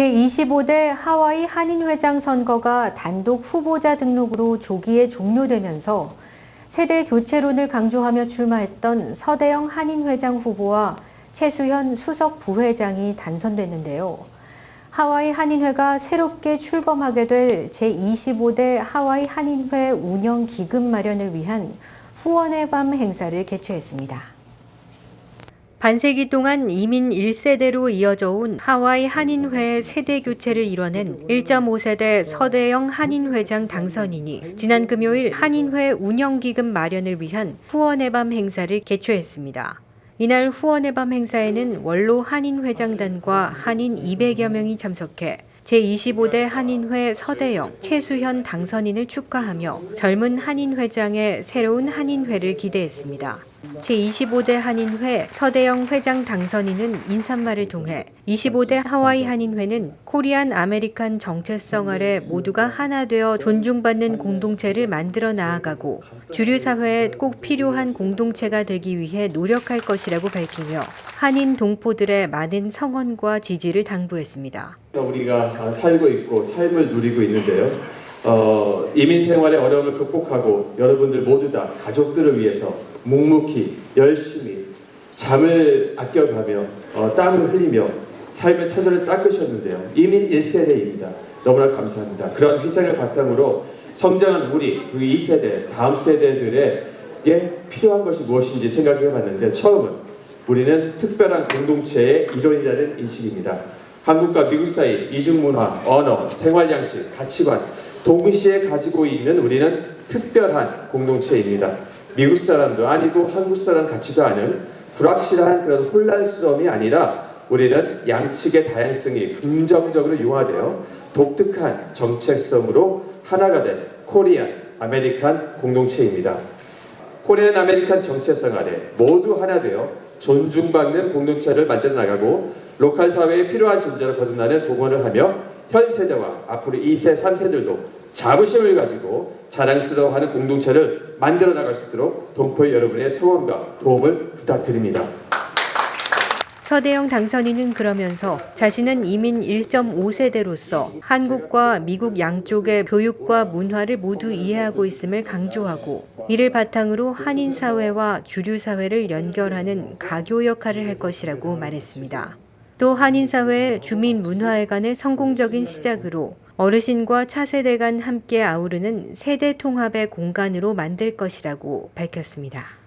제25대 하와이 한인회장 선거가 단독 후보자 등록으로 조기에 종료되면서 세대 교체론을 강조하며 출마했던 서대영 한인회장 후보와 최수현 수석 부회장이 단선됐는데요. 하와이 한인회가 새롭게 출범하게 될 제25대 하와이 한인회 운영 기금 마련을 위한 후원의 밤 행사를 개최했습니다. 반세기 동안 이민 1세대로 이어져 온 하와이 한인회의 세대 교체를 이뤄낸 1.5세대 서대영 한인회장 당선인이 지난 금요일 한인회 운영기금 마련을 위한 후원의 밤 행사를 개최했습니다. 이날 후원의 밤 행사에는 원로 한인회장단과 한인 200여 명이 참석해 제25대 한인회 서대영, 최수현 당선인을 축하하며 젊은 한인회장의 새로운 한인회를 기대했습니다. 제25대 한인회 서대영 회장 당선인은 인사말을 통해 25대 하와이 한인회는 코리안 아메리칸 정체성 아래 모두가 하나 되어 존중받는 공동체를 만들어 나아가고 주류 사회에 꼭 필요한 공동체가 되기 위해 노력할 것이라고 밝히며 한인 동포들의 많은 성원과 지지를 당부했습니다. 우리가 살고 있고 삶을 누리고 있는데요. 어, 이민 생활의 어려움을 극복하고 여러분들 모두 다 가족들을 위해서 묵묵히 열심히 잠을 아껴가며 어, 땀을 흘리며 삶의 터전을 닦으셨는데요. 이민 1세대입니다. 너무나 감사합니다. 그런 희생을 바탕으로 성장한 우리 그리고 2세대 다음 세대들에게 필요한 것이 무엇인지 생각해 봤는데 처음은 우리는 특별한 공동체의 일원이라는 인식입니다. 한국과 미국 사이 이중문화, 언어, 생활 양식, 가치관 동시에 가지고 있는 우리는 특별한 공동체입니다. 미국 사람도 아니고 한국 사람 같지도 않은 불확실한 그런 혼란스러움이 아니라 우리는 양측의 다양성이 긍정적으로 융화되어 독특한 정체성으로 하나가 된 코리안 아메리칸 공동체입니다. 코리안 아메리칸 정체성 아래 모두 하나 되어 존중받는 공동체를 만들어 나가고 로컬 사회에 필요한 존재로 거듭나는 공헌을 하며 현 세대와 앞으로 2세, 3세들도 자부심을 가지고 자랑스러워하는 공동체를 만들어 나갈 수 있도록 동포 여러분의 성원과 도움을 부탁드립니다. 서대영 당선인은 그러면서 자신은 이민 1.5세대로서 한국과 미국 양쪽의 교육과 문화를 모두 이해하고 있음을 강조하고 이를 바탕으로 한인 사회와 주류 사회를 연결하는 가교 역할을 할 것이라고 말했습니다. 또 한인 사회의 주민 문화회관을 성공적인 시작으로 어르신과 차세대 간 함께 아우르는 세대 통합의 공간으로 만들 것이라고 밝혔습니다.